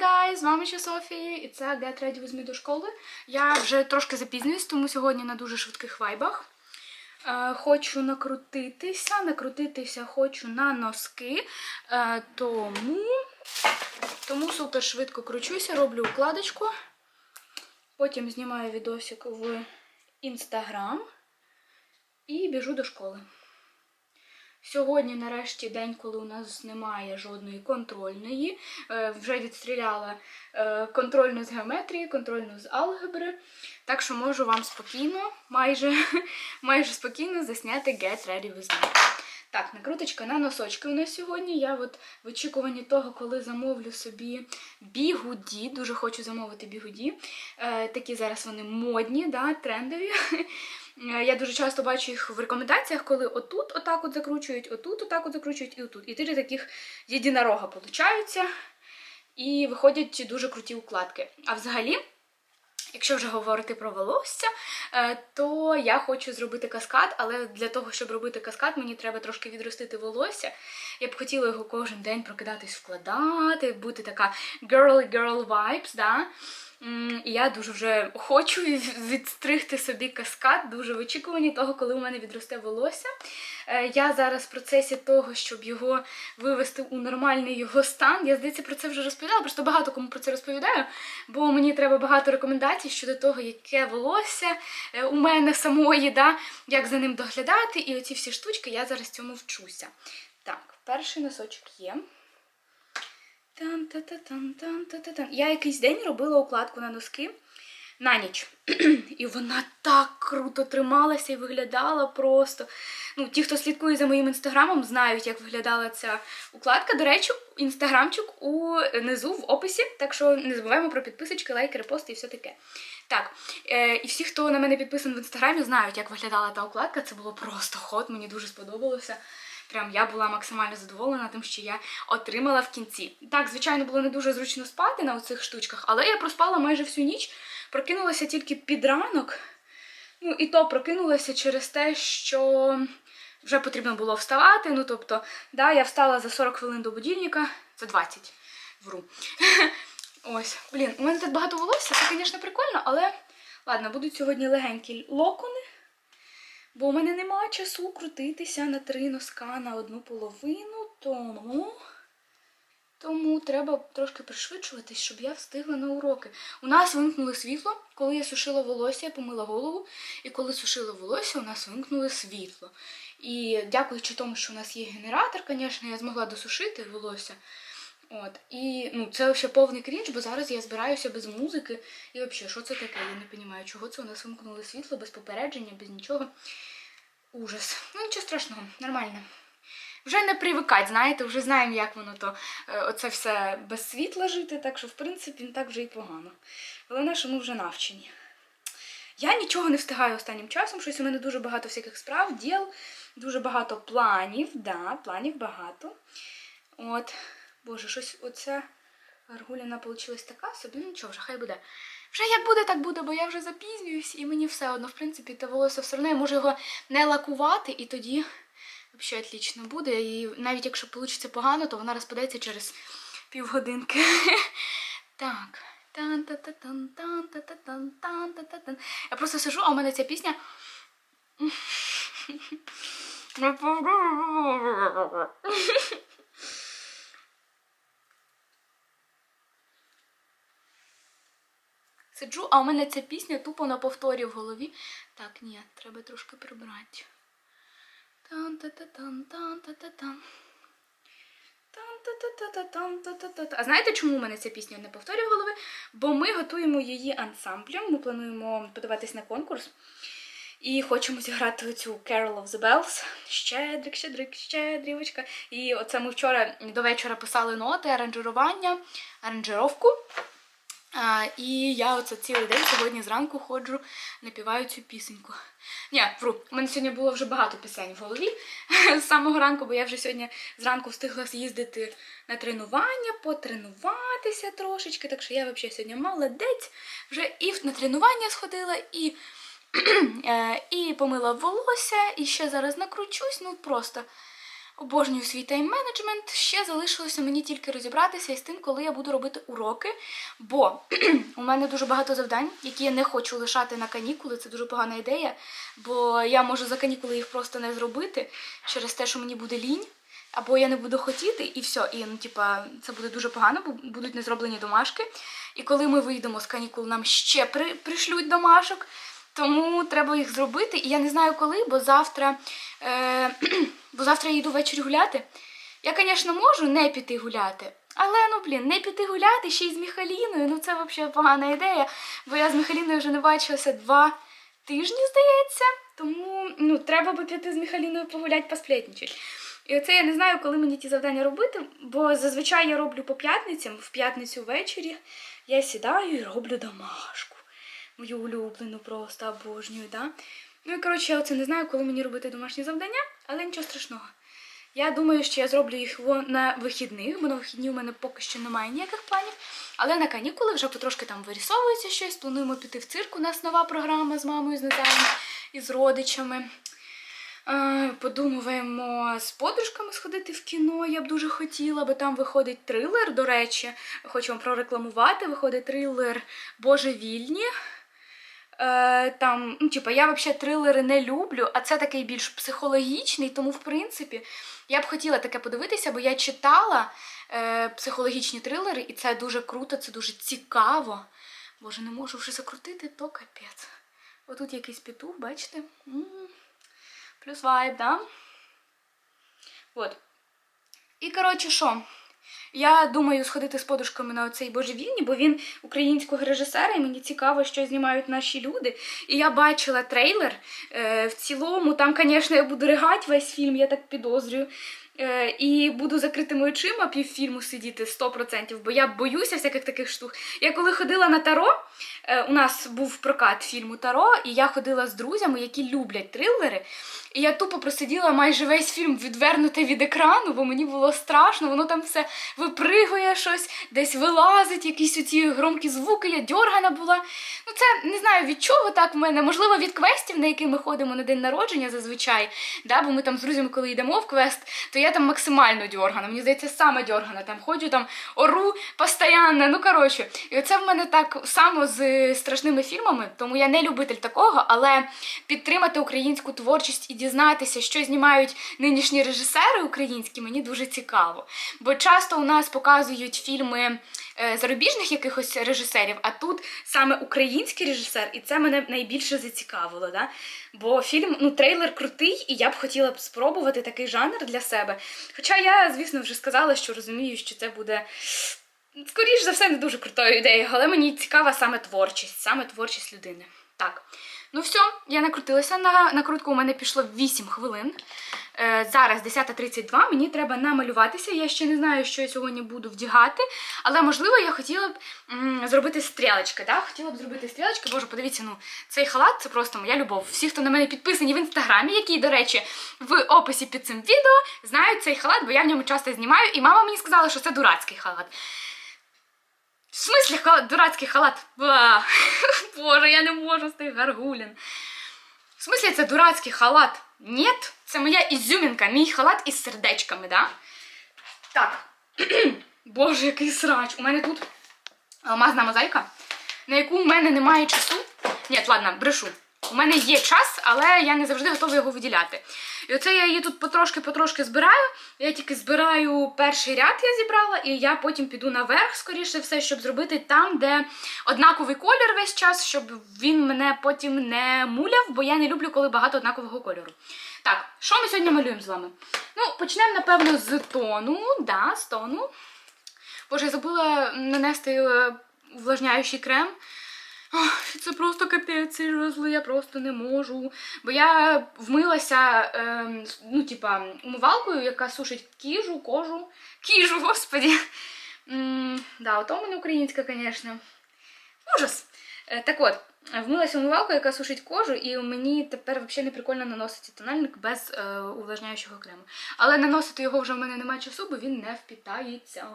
Guys! З вами ще Софія, і це Get Ready With Me до школи. Я вже трошки запізнююсь, тому сьогодні на дуже швидких вайбах. Е, хочу накрутитися, накрутитися хочу на носки, е, тому, тому супер швидко кручуся, роблю укладочку. Потім знімаю відосик в Інстаграм і біжу до школи. Сьогодні, нарешті, день, коли у нас немає жодної контрольної. Е, вже відстріляла е, контрольну з геометрії, контрольну з алгебри. Так що можу вам спокійно, майже, майже спокійно засняти Get Ready With Me. Так, накруточка на носочки у нас сьогодні. Я от в очікуванні того, коли замовлю собі бігуді. Дуже хочу замовити бігуді. Е, такі зараз вони модні, да, трендові. Е, Я дуже часто бачу їх в рекомендаціях, коли отут отак от закручують, отут отак от закручують і отут. І три таких єдинорога получаються. І виходять дуже круті укладки. А взагалі, якщо вже говорити про волосся, е, то я хочу зробити каскад, але для того, щоб робити каскад, мені треба трошки відростити волосся. Я б хотіла його кожен день прокидатись, вкладати, бути така girly-girl vibes, да? І я дуже вже хочу відстригти собі каскад, дуже в очікуванні того, коли у мене відросте волосся. Е, Я зараз в процесі того, щоб його вивести у нормальний його стан. Я, здається, про це вже розповідала, просто багато кому про це розповідаю, бо мені треба багато рекомендацій щодо того, яке волосся е, у мене самої, да, як за ним доглядати. І оці всі штучки я зараз цьому вчуся. Так, перший носочок є. Тан-та-та-тан-тан-та-та-тан. Я якийсь день робила укладку на носки на ніч. І вона так круто трималася і виглядала просто. Ну, ті, хто слідкує за моїм інстаграмом, знають, як виглядала ця укладка. До речі, інстаграмчик унизу в описі. Так що не забуваємо про підписочки, лайки, репости і все таке. Так, е, і всі, хто на мене підписаний в інстаграмі, знають, як виглядала та укладка. Це було просто ход, мені дуже сподобалося. Прям я була максимально задоволена тим, що я отримала в кінці. Так, звичайно, було не дуже зручно спати на оцих штучках, але я проспала майже всю ніч, прокинулася тільки під ранок. Ну, і то прокинулася через те, що вже потрібно було вставати. Ну, тобто, да, я встала за 40 хвилин до будильника, за 20 вру. Ось, блін, у мене так багато волосся, це, звісно, прикольно, але ладно, будуть сьогодні легенькі локони. Бо у мене немає часу крутитися на три носка на одну половину, тому тому треба трошки пришвидшуватись, щоб я встигла на уроки. У нас вимкнули світло, коли я сушила волосся, я помила голову, і коли сушила волосся, у нас вимкнули світло. І дякуючи тому, що у нас є генератор, звісно, я змогла досушити волосся. От, і ну, це ще повний крінж, бо зараз я збираюся без музики. І взагалі, що це таке? Я не розумію, чого це у нас вимкнули світло, без попередження, без нічого. Ужас. Ну, нічого страшного, нормально. Вже не привикать, знаєте, вже знаємо, як воно то е, оце все без світла жити, так що, в принципі, не так вже і погано. Головне, що ми вже навчені. Я нічого не встигаю останнім часом, щось у мене дуже багато всяких справ, діл, дуже багато планів, да, планів багато. От, боже, щось оця гаргуліна вийшла така собі, ну нічого, вже хай буде. Вже як буде, так буде, бо я вже запізнююсь, і мені все одно, в принципі, те волосся все одно я можу його не лакувати, і тоді взагалі отлично буде. І навіть якщо вийде погано, то вона розпадеться через півгодинки. Так. Я просто сижу, а у мене ця пісня. Сиджу, а у мене ця пісня тупо на повторі в голові. Так, ні, треба трошки прибрати. Тан-та-та-тан-тан-та-та-тан. А знаєте, чому у мене ця пісня не повторює в голові? Бо ми готуємо її ансамблем. Ми плануємо подаватись на конкурс. І хочемо зіграти цю Carol of the Bells. Щедрик, щедрик, щедрівочка. І оце ми вчора до вечора писали ноти, аранжирування, аранжировку. І я оце цілий день сьогодні зранку ходжу, напіваю цю пісеньку. Ні, вру, у мене сьогодні було вже багато пісень в голові з самого ранку, бо я вже сьогодні зранку встигла з'їздити на тренування, потренуватися трошечки. Так що я взагалі сьогодні молодець. Вже і на тренування сходила, і, е, і помила волосся, і ще зараз накручусь. Ну просто Обожнюю свій тайм-менеджмент. Ще залишилося мені тільки розібратися із тим, коли я буду робити уроки. Бо у мене дуже багато завдань, які я не хочу лишати на канікули. Це дуже погана ідея, бо я можу за канікули їх просто не зробити через те, що мені буде лінь. Або я не буду хотіти, і все. І ну, типа, це буде дуже погано, бо будуть не зроблені домашки. І коли ми вийдемо з канікул, нам ще при, пришлють домашок. Тому треба їх зробити. І я не знаю коли, бо завтра, е, бо завтра я йду ввечері гуляти. Я, звісно, можу не піти гуляти. Але ну блін, не піти гуляти ще й з Міхаліною. Ну це взагалі погана ідея, бо я з Міхаліною вже не бачилася два тижні, здається. Тому ну, треба би піти з Міхаліною погуляти, посплетничати. І оце я не знаю, коли мені ті завдання робити, бо зазвичай я роблю по п'ятницям, в п'ятницю ввечері я сідаю і роблю домашку. Мою улюблену просто обожнюю, да? Ну і коротше, я оце не знаю, коли мені робити домашні завдання, але нічого страшного. Я думаю, що я зроблю їх на вихідних, бо на вихідні у мене поки що немає ніяких планів. Але на канікули вже потрошки там вирісовується щось. Плануємо піти в цирк. У нас нова програма з мамою, з Наталією і з родичами. Подумуємо з подружками сходити в кіно. Я б дуже хотіла, бо там виходить трилер. До речі, хочу вам прорекламувати. Виходить трилер Божевільні. Е, там, ну, типа, я взагалі трилери не люблю, а це такий більш психологічний, тому, в принципі, я б хотіла таке подивитися, бо я читала е, психологічні трилери, і це дуже круто, це дуже цікаво. Боже, не можу вже закрутити, то капець. Отут якийсь петух, бачите? М. Плюс вайб, да? От. І коротше, що? Я думаю сходити з подружками на оцей божевільні, бо він українського режисера, і мені цікаво, що знімають наші люди. І я бачила трейлер. Е, в цілому, там, звісно, я буду ригати весь фільм, я так підозрюю. Е, і буду закритими очима півфільму сидіти 100%, бо я боюся всяких таких штук. Я коли ходила на Таро, е, у нас був прокат фільму Таро, і я ходила з друзями, які люблять трилери. І я тупо просиділа майже весь фільм відвернути від екрану, бо мені було страшно, воно там все випригує щось, десь вилазить, якісь оці громкі звуки, я дьоргана була. Ну це не знаю від чого так в мене. Можливо, від квестів, на які ми ходимо на день народження зазвичай. Да, бо ми там з друзями, коли йдемо в квест, то я там максимально дьоргана. Мені здається, саме дьоргана. Там ходжу, там ору постійно. Ну коротше, і оце в мене так само з страшними фільмами, тому я не любитель такого, але підтримати українську творчість і дізнатися, що знімають нинішні режисери українські, мені дуже цікаво. Бо часто у нас показують фільми е, зарубіжних якихось режисерів, а тут саме український режисер, і це мене найбільше зацікавило. Да? Бо фільм, ну, трейлер крутий, і я б хотіла б спробувати такий жанр для себе. Хоча я, звісно, вже сказала, що розумію, що це буде. Скоріш за все, не дуже крутою ідеєю, але мені цікава саме творчість, саме творчість людини. Так. Ну все, я накрутилася на накрутку. У мене пішло 8 хвилин. Е, зараз 10.32, мені треба намалюватися. Я ще не знаю, що я сьогодні буду вдягати, але можливо я хотіла б м, зробити стрілочки. Да? Хотіла б зробити стрілочки. Боже, подивіться, ну цей халат це просто моя любов. Всі, хто на мене підписані в інстаграмі, який, до речі, в описі під цим відео, знають цей халат, бо я в ньому часто знімаю, і мама мені сказала, що це дурацький халат. В смислі халат, дурацький халат? Ба. Боже, я не можу з тих гаргулін. В смислі це дурацький халат? Нет, це моя ізюмінка, мій халат із сердечками, да? Так. Боже, який срач. У мене тут алмазна мозаїка, на яку в мене немає часу. Ні, ладно, брешу. У мене є час, але я не завжди готова його виділяти. І оце я її тут потрошки-потрошки збираю. Я тільки збираю перший ряд, я зібрала, і я потім піду наверх, скоріше все, щоб зробити там, де однаковий колір весь час, щоб він мене потім не муляв, бо я не люблю, коли багато однакового кольору. Так, що ми сьогодні малюємо з вами? Ну, почнемо, напевно, з тону. Да, з тону. Боже, я забула нанести е, увлажняючий крем. Це просто капець, розли, я просто не можу. Бо я вмилася, ем, ну, типа, умивалкою, яка сушить кіжу, кожу. Кіжу, господі. М, да, ото мене українська, звісно. Ужас. Е, Так от, вмилася умивалкою, яка сушить кожу, і мені тепер взагалі не прикольно наносити тональник без е, увлажняючого крему. Але наносити його вже в мене немає часу, бо він не впітається.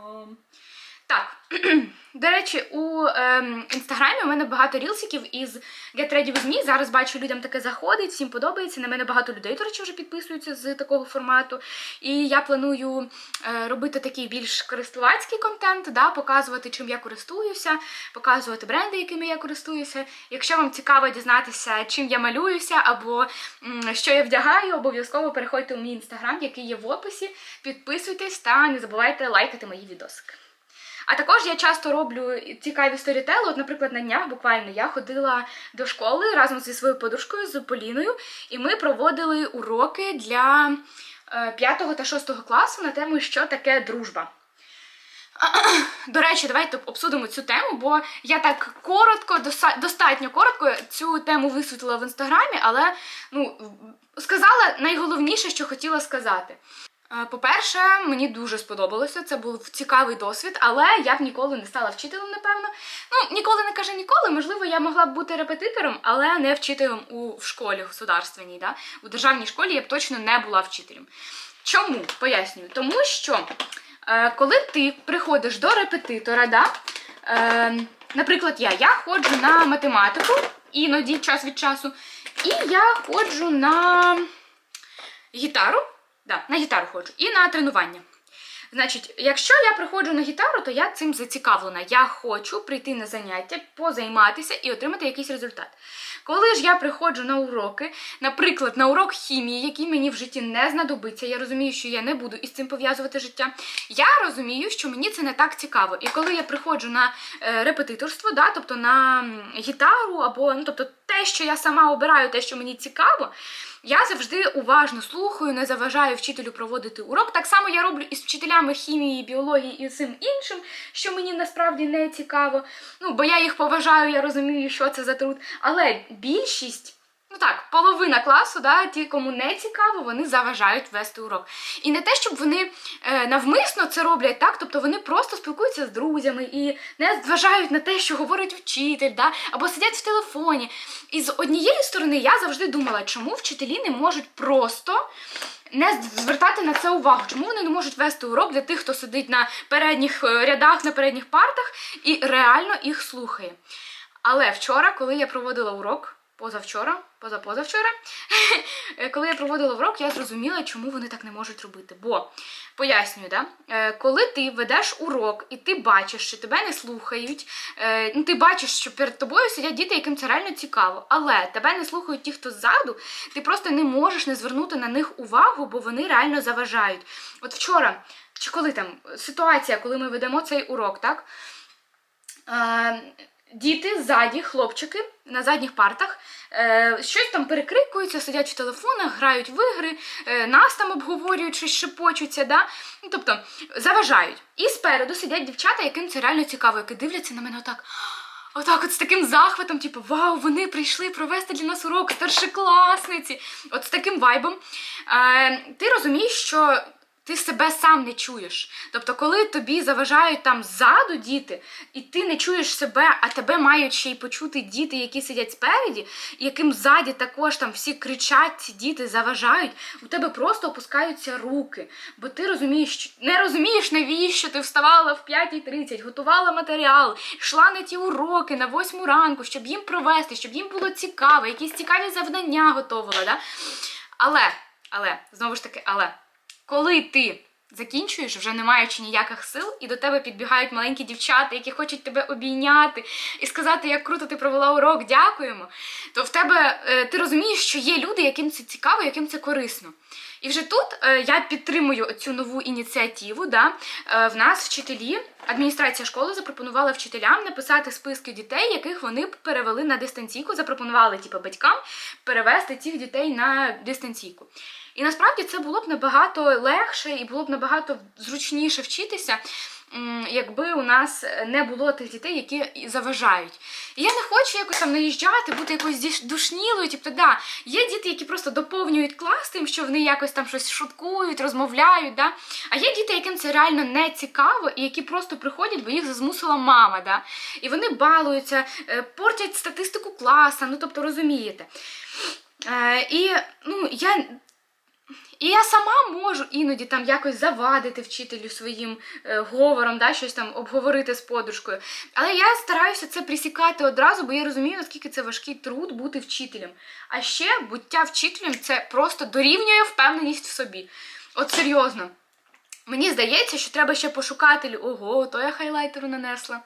Так. До речі, у ем, інстаграмі у мене багато рілсиків із Get Ready With Me. Зараз бачу, людям таке заходить, всім подобається. На мене багато людей, до речі, вже підписуються з такого формату. І я планую е, робити такий більш користувацький контент, да, показувати, чим я користуюся, показувати бренди, якими я користуюся. Якщо вам цікаво дізнатися, чим я малююся або м, що я вдягаю, обов'язково переходьте у мій інстаграм, який є в описі. Підписуйтесь та не забувайте лайкати мої відосики. А також я часто роблю цікаві сторітели. От, наприклад, на днях буквально я ходила до школи разом зі своєю подружкою з Поліною, і ми проводили уроки для 5 та 6 класу на тему, що таке дружба. До речі, давайте обсудимо цю тему, бо я так коротко, достатньо коротко цю тему висвітлила в інстаграмі, але ну, сказала найголовніше, що хотіла сказати. Е, По-перше, мені дуже сподобалося. Це був цікавий досвід, але я б ніколи не стала вчителем, напевно. Ну, ніколи не каже ніколи. Можливо, я могла б бути репетитором, але не вчителем у в школі государственній. Да? У державній школі я б точно не була вчителем. Чому? Пояснюю. Тому що е, коли ти приходиш до репетитора, да, е, наприклад, я, я ходжу на математику, іноді час від часу, і я ходжу на гітару. Да, на гітару ходжу і на тренування. Значить, якщо я приходжу на гітару, то я цим зацікавлена. Я хочу прийти на заняття, позайматися і отримати якийсь результат. Коли ж я приходжу на уроки, наприклад, на урок хімії, який мені в житті не знадобиться, я розумію, що я не буду із цим пов'язувати життя. Я розумію, що мені це не так цікаво. І коли я приходжу на е, репетиторство, да, тобто на гітару, або ну, тобто те, що я сама обираю, те, що мені цікаво, я завжди уважно слухаю, не заважаю вчителю проводити урок. Так само я роблю із вчителями хімії, біології і цим іншим, що мені насправді не цікаво. Ну, бо я їх поважаю, я розумію, що це за труд. Але більшість. Ну так, половина класу, да, ті, кому не цікаво, вони заважають вести урок. І не те, щоб вони е, навмисно це роблять так, тобто вони просто спілкуються з друзями і не зважають на те, що говорить вчитель, да, або сидять в телефоні. І з однієї сторони я завжди думала, чому вчителі не можуть просто не звертати на це увагу, чому вони не можуть вести урок для тих, хто сидить на передніх е, рядах, на передніх партах і реально їх слухає. Але вчора, коли я проводила урок, позавчора, позапозавчора, коли я проводила урок, я зрозуміла, чому вони так не можуть робити. Бо пояснюю, да? е, коли ти ведеш урок і ти бачиш, що тебе не слухають, е, ну, ти бачиш, що перед тобою сидять діти, яким це реально цікаво, але тебе не слухають ті, хто ззаду, ти просто не можеш не звернути на них увагу, бо вони реально заважають. От вчора, чи коли там ситуація, коли ми ведемо цей урок, так? Діти ззаді, хлопчики на задніх партах, е, щось там перекрикуються, сидять в телефонах, грають в ігри, е, нас там обговорюють, щось шепочуться, да? ну, тобто заважають. І спереду сидять дівчата, яким це реально цікаво, які дивляться на мене отак. Отак, от з таким захватом, типу, вау, вони прийшли провести для нас урок, старшокласниці. От з таким вайбом. Е, ти розумієш, що ти себе сам не чуєш. Тобто, коли тобі заважають там ззаду діти, і ти не чуєш себе, а тебе мають ще й почути діти, які сидять спереді, і яким ззаді також там всі кричать, ці діти заважають, у тебе просто опускаються руки. Бо ти розумієш, не розумієш, навіщо ти вставала в 5.30, готувала матеріал, йшла на ті уроки на 8 ранку, щоб їм провести, щоб їм було цікаво, якісь цікаві завдання готувала. Да? Але, але, знову ж таки, але коли ти закінчуєш, вже не маючи ніяких сил, і до тебе підбігають маленькі дівчата, які хочуть тебе обійняти і сказати, як круто ти провела урок, дякуємо. То в тебе е, ти розумієш, що є люди, яким це цікаво, яким це корисно. І вже тут е, я підтримую цю нову ініціативу. Да? Е, в нас вчителі, адміністрація школи запропонувала вчителям написати списки дітей, яких вони б перевели на дистанційку, запропонували типу, батькам перевести цих дітей на дистанційку. І насправді це було б набагато легше і було б набагато зручніше вчитися, якби у нас не було тих дітей, які заважають. І я не хочу якось там наїжджати, бути якоюсь діш- душнілою. Тобто, да, є діти, які просто доповнюють клас тим, що вони якось там щось шуткують, розмовляють. Да? А є діти, яким це реально не цікаво, і які просто приходять, бо їх змусила мама. Да? І вони балуються, е, портять статистику класа, ну тобто розумієте. Е, і ну, я І я сама можу іноді там якось завадити вчителю своїм е, говором, да, щось там обговорити з подружкою. Але я стараюся це присікати одразу, бо я розумію, наскільки це важкий труд бути вчителем. А ще буття вчителем це просто дорівнює впевненість в собі. От серйозно. Мені здається, що треба ще пошукати. Ого, то я хайлайтеру нанесла.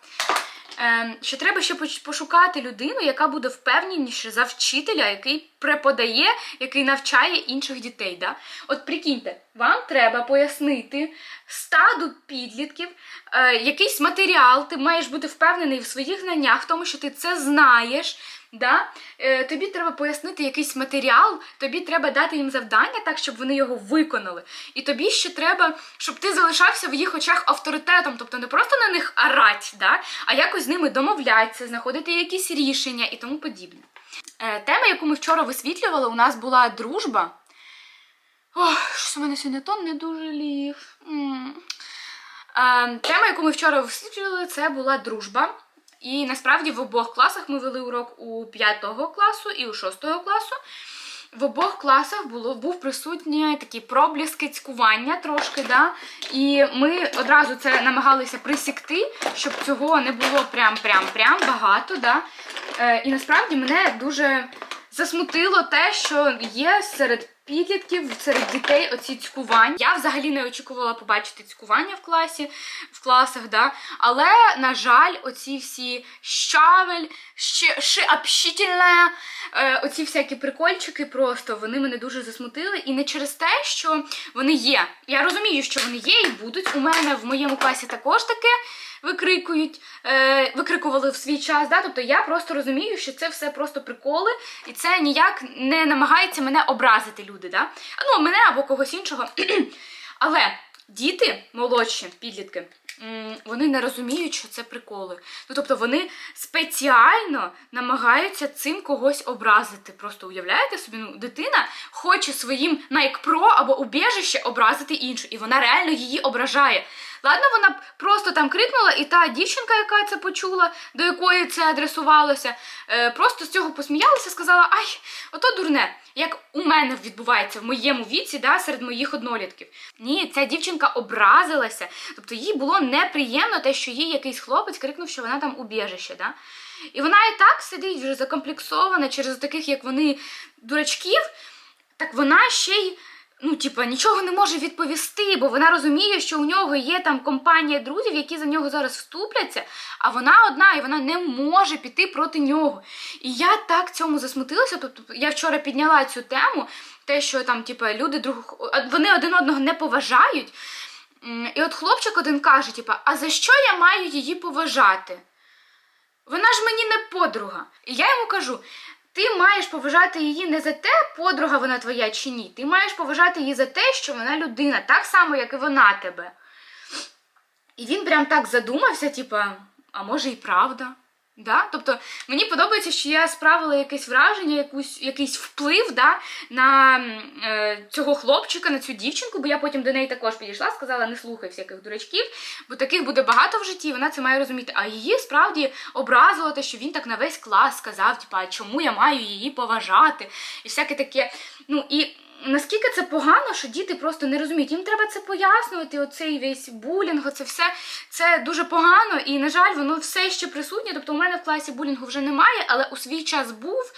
Ем, що треба ще пошукати людину, яка буде впевненіше за вчителя, який преподає, який навчає інших дітей. Да? От прикиньте, вам треба пояснити стаду підлітків е, якийсь матеріал, ти маєш бути впевнений в своїх знаннях, в тому, що ти це знаєш. Да? Е, тобі треба пояснити якийсь матеріал, тобі треба дати їм завдання так, щоб вони його виконали. І тобі ще треба, щоб ти залишався в їх очах авторитетом, тобто не просто на них арать, да? а якось з ними домовлятися, знаходити якісь рішення і тому подібне. Е, тема, яку ми вчора висвітлювали, у нас була дружба. Ох, щось у мене сьогодні тон не дуже ліг. Е, тема, яку ми вчора висвітлювали, це була дружба. І насправді в обох класах ми вели урок у 5 класу і у 6 класу. В обох класах було, був присутній такий пробліск цькування трошки, да? і ми одразу це намагалися присікти, щоб цього не було прям-прям-прям багато. Да? Е, і насправді мене дуже засмутило те, що є серед підлітків, серед дітей оці цькування. Я взагалі не очікувала побачити цькування в класі, в класах, да? але, на жаль, оці всі щавель, ще общительне, е, оці всякі прикольчики просто вони мене дуже засмутили. І не через те, що вони є. Я розумію, що вони є і будуть. У мене в моєму класі також таке викрикують, е, викрикували в свій час. Да? Тобто я просто розумію, що це все просто приколи, і це ніяк не намагається мене образити люди. Да? Ну, мене або когось іншого. Але діти молодші, підлітки, вони не розуміють, що це приколи. Ну, тобто вони спеціально намагаються цим когось образити. Просто уявляєте собі, ну, дитина хоче своїм найкпро або убіжище образити іншу, і вона реально її ображає. Ладно, вона просто там крикнула, і та дівчинка, яка це почула, до якої це адресувалося, е, просто з цього посміялася, сказала: Ай, ото дурне, як у мене відбувається в моєму віці, да, серед моїх однолітків. Ні, ця дівчинка образилася. Тобто їй було неприємно те, що їй якийсь хлопець крикнув, що вона там убіжище. Да? І вона і так сидить вже закомплексована через таких, як вони, дурачків, так вона ще й. Ну, типа, нічого не може відповісти, бо вона розуміє, що у нього є там компанія друзів, які за нього зараз вступляться, а вона одна, і вона не може піти проти нього. І я так цьому засмутилася. Тобто я вчора підняла цю тему, те, що там, типа, люди друг вони один одного не поважають. І от хлопчик один каже: типа, а за що я маю її поважати? Вона ж мені не подруга. І я йому кажу: ти маєш поважати її не за те, подруга вона твоя чи ні. Ти маєш поважати її за те, що вона людина, так само, як і вона тебе. І він прям так задумався, типа, а може і правда. Да? Тобто мені подобається, що я справила якесь враження, якусь, якийсь вплив да, на е, цього хлопчика, на цю дівчинку, бо я потім до неї також підійшла, сказала, не слухай всяких дурачків, бо таких буде багато в житті, і вона це має розуміти. А її справді образило те, що він так на весь клас сказав, типа, чому я маю її поважати, і всяке таке. Ну і наскільки це погано, що діти просто не розуміють. Їм треба це пояснювати, оцей весь булінг, оце все це дуже погано, і, на жаль, воно все ще присутнє. Тобто, у мене в класі булінгу вже немає, але у свій час був.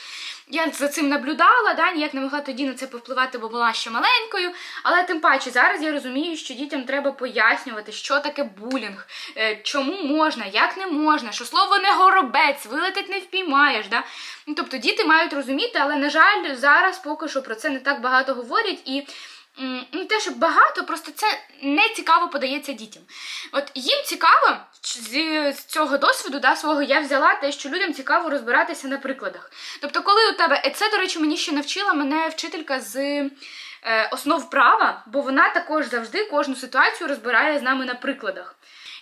Я за цим наблюдала, да, ніяк не могла тоді на це повпливати, бо була ще маленькою. Але тим паче зараз я розумію, що дітям треба пояснювати, що таке булінг, е, чому можна, як не можна, що слово не горобець, вилетить не впіймаєш. Да? Ну, тобто діти мають розуміти, але, на жаль, зараз поки що про це не так багато говорять. І м, ну, те, що багато, просто це не цікаво подається дітям. От їм цікаво з, цього досвіду да, свого я взяла те, що людям цікаво розбиратися на прикладах. Тобто, коли у тебе, це, до речі, мені ще навчила мене вчителька з е, основ права, бо вона також завжди кожну ситуацію розбирає з нами на прикладах.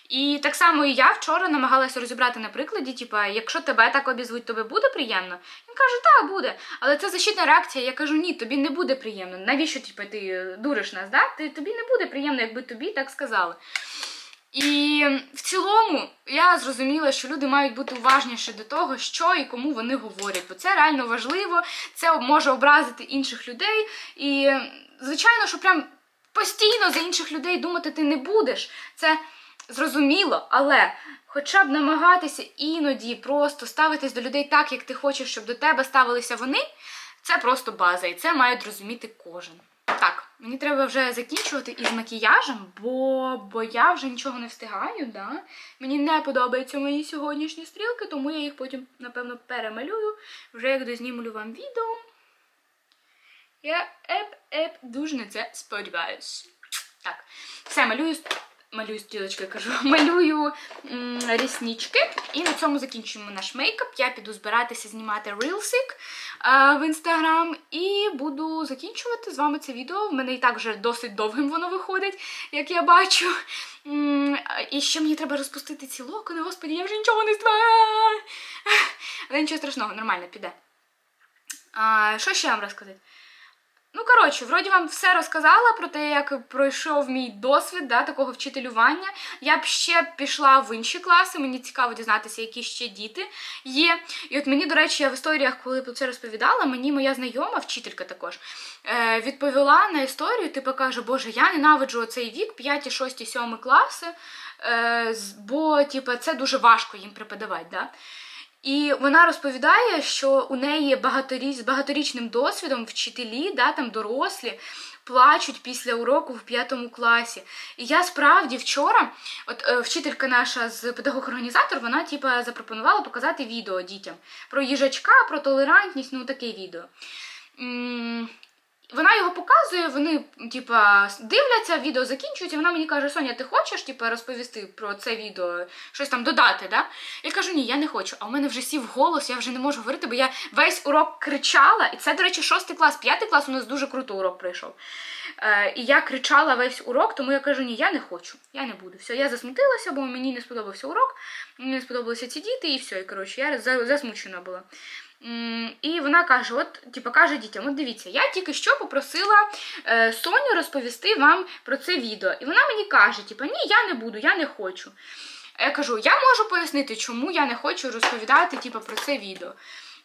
І так само і я вчора намагалася розібрати на прикладі, типа, якщо тебе так обізвуть, тобі буде приємно? Він каже, так, буде. Але це защитна реакція. Я кажу, ні, тобі не буде приємно. Навіщо типа, ти дуриш нас? Да? Ти, тобі не буде приємно, якби тобі так сказали. І в цілому я зрозуміла, що люди мають бути уважніші до того, що і кому вони говорять, бо це реально важливо, це може образити інших людей. І звичайно, що прям постійно за інших людей думати ти не будеш. Це зрозуміло, але хоча б намагатися іноді просто ставитись до людей так, як ти хочеш, щоб до тебе ставилися вони, це просто база, і це мають розуміти кожен. Так, мені треба вже закінчувати із макіяжем, бо, бо я вже нічого не встигаю. Да? Мені не подобаються мої сьогоднішні стрілки, тому я їх потім, напевно, перемалюю, вже як дознімлю вам відео. Я еп-еп дуже на це сподіваюсь. Так, все, малюю, малюю стрілочки, кажу, малюю м, ріснички. І на цьому закінчуємо наш мейкап. Я піду збиратися знімати рілсик е, в інстаграм і буду закінчувати з вами це відео. В мене і так вже досить довгим воно виходить, як я бачу. І ще мені треба розпустити ці локони, господі, я вже нічого не. Але нічого страшного, нормально, піде. А, що ще вам розказати? Ну, коротше, вроді вам все розказала про те, як пройшов мій досвід да, такого вчителювання. Я б ще пішла в інші класи, мені цікаво дізнатися, які ще діти є. І от мені, до речі, я в історіях, коли про це розповідала, мені моя знайома, вчителька також, е, відповіла на історію, типу каже, Боже, я ненавиджу цей вік, 5, 6, 7 класи, е, бо типу, це дуже важко їм преподавати. Да? І вона розповідає, що у неї багаторіч, з багаторічним досвідом вчителі, да, там дорослі, плачуть після уроку в п'ятому класі. І я справді вчора, от е, вчителька наша з педагог-організатор, вона типа запропонувала показати відео дітям про їжачка, про толерантність, ну таке відео. Вона його показує, вони типа дивляться, відео закінчується. Вона мені каже: Соня, ти хочеш типа, розповісти про це відео, щось там додати? Да? Я кажу, ні, я не хочу. А у мене вже сів голос, я вже не можу говорити, бо я весь урок кричала. І це, до речі, шостий клас, п'ятий клас у нас дуже круто урок пройшов. Е, і я кричала весь урок, тому я кажу, ні, я не хочу, я не буду. Все, я засмутилася, бо мені не сподобався урок, мені не сподобалися ці діти, і все. І коротше, я засмучена була. І вона каже: от, типу, каже дітям, от дивіться, я тільки що попросила е, Соню розповісти вам про це відео. І вона мені каже, типу, ні, я не буду, я не хочу. Я кажу, я можу пояснити, чому я не хочу розповідати типу, про це відео.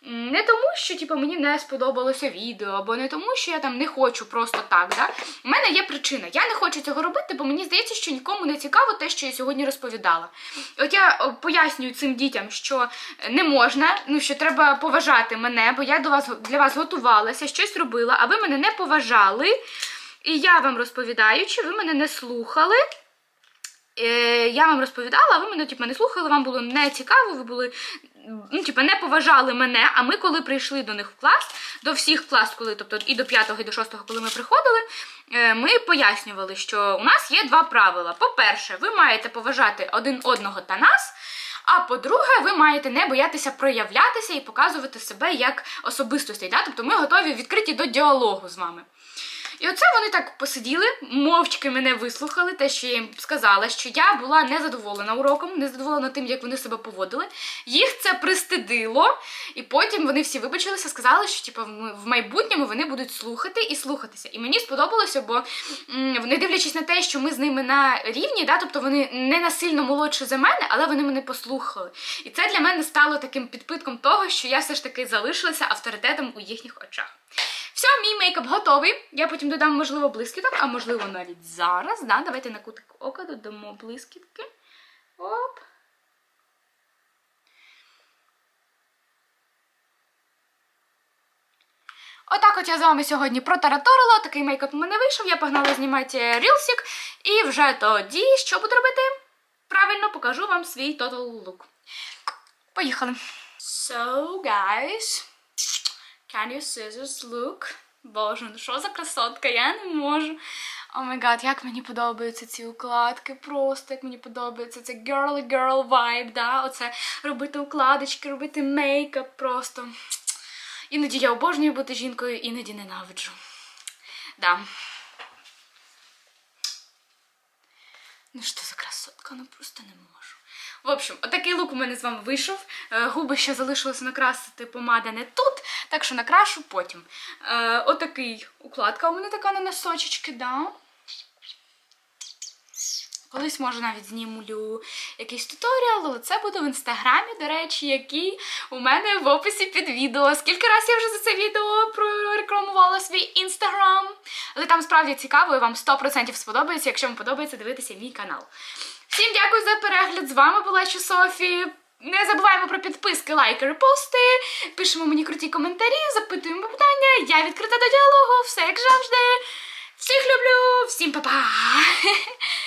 Не тому, що типу, мені не сподобалося відео, або не тому, що я там не хочу просто так. Да? У мене є причина. Я не хочу цього робити, бо мені здається, що нікому не цікаво те, що я сьогодні розповідала. От я пояснюю цим дітям, що не можна, ну що треба поважати мене, бо я до вас для вас готувалася, щось робила, а ви мене не поважали. І я вам розповідаю, чи ви мене не слухали. Е, я вам розповідала, а ви мене типу, не слухали, вам було не цікаво, ви були ну, типу, не поважали мене. А ми, коли прийшли до них в клас, до всіх клас, коли, тобто і до п'ятого, і до шостого, коли ми приходили, е, ми пояснювали, що у нас є два правила. По-перше, ви маєте поважати один одного та нас. А по-друге, ви маєте не боятися проявлятися і показувати себе як особистостей. Да? Тобто ми готові відкриті до діалогу з вами. І оце вони так посиділи, мовчки мене вислухали, те, що я їм сказала, що я була незадоволена уроком, незадоволена тим, як вони себе поводили. Їх це пристидило, і потім вони всі вибачилися, сказали, що типу, в- майбутньому вони будуть слухати і слухатися. І мені сподобалося, бо вони дивлячись на те, що ми з ними на рівні, да, тобто вони не насильно молодші за мене, але вони мене послухали. І це для мене стало таким підпитком того, що я все ж таки залишилася авторитетом у їхніх очах. Все, мій мейкап готовий. Я потім додам, можливо, блискіток, а можливо навіть зараз. Да? Давайте на кутик ока додамо блискітки. Оп. Отак от я з вами сьогодні протараторила, такий мейкап у мене вийшов, я погнала знімати рілсик. І вже тоді, що буду робити? Правильно покажу вам свій total look. Поїхали. So, guys, can you this look? Боже, ну що за красотка, я не можу. О май гад, як мені подобаються ці укладки, просто як мені подобається це girly girl vibe, да? Оце робити укладочки, робити мейкап просто. Іноді я обожнюю бути жінкою, іноді ненавиджу. Да. Ну що за красотка, ну просто не можу. В общем, отакий лук у мене з вами вийшов. Е, Губи ще залишилося накрасити, помада не тут, так що накрашу потім. Е, отакий укладка у мене така на носочечки, да. Колись може навіть знімлю якийсь туторіал, але це буде в інстаграмі, до речі, який у мене в описі під відео. Скільки разів я вже за це відео прорекламувала свій інстаграм. Але там справді цікаво і вам 100% сподобається, якщо вам подобається дивитися мій канал. Всім дякую за перегляд. З вами була ще Софі. Не забуваємо про підписки, лайки, репости. Пишемо мені круті коментарі, запитуємо питання. Я відкрита до діалогу, все як завжди. Всіх люблю, всім па-па!